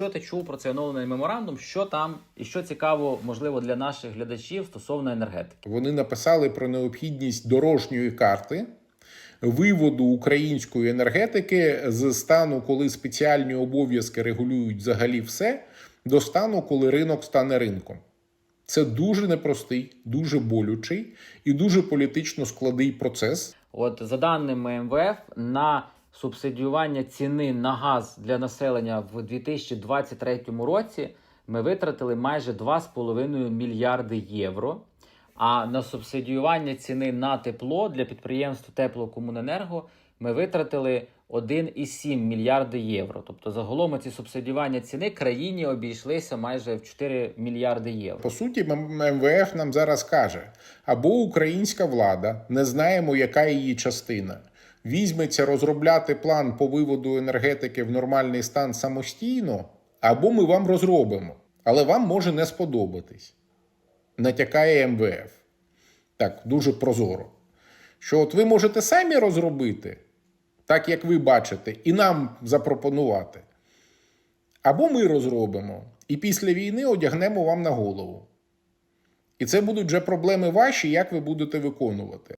Що ти чув про цей оновлений меморандум? Що там і що цікаво, можливо, для наших глядачів стосовно енергетики? Вони написали про необхідність дорожньої карти виводу української енергетики з стану, коли спеціальні обов'язки регулюють взагалі все, до стану, коли ринок стане ринком. Це дуже непростий, дуже болючий і дуже політично складний процес. От за даними МВФ, на субсидіювання ціни на газ для населення в 2023 році ми витратили майже 2,5 мільярди євро. А на субсидіювання ціни на тепло для підприємств теплокомуненерго ми витратили 1,7 мільярди євро. Тобто, загалом ці субсидіювання ціни країні обійшлися майже в 4 мільярди євро. По суті, МВФ нам зараз каже: або українська влада, не знаємо, яка її частина, візьметься розробляти план по виводу енергетики в нормальний стан самостійно, або ми вам розробимо. Але вам може не сподобатись. Натякає МВФ. Так, дуже прозоро. Що от ви можете самі розробити, так як ви бачите, і нам запропонувати. Або ми розробимо, і після війни одягнемо вам на голову. І це будуть вже проблеми ваші, як ви будете виконувати.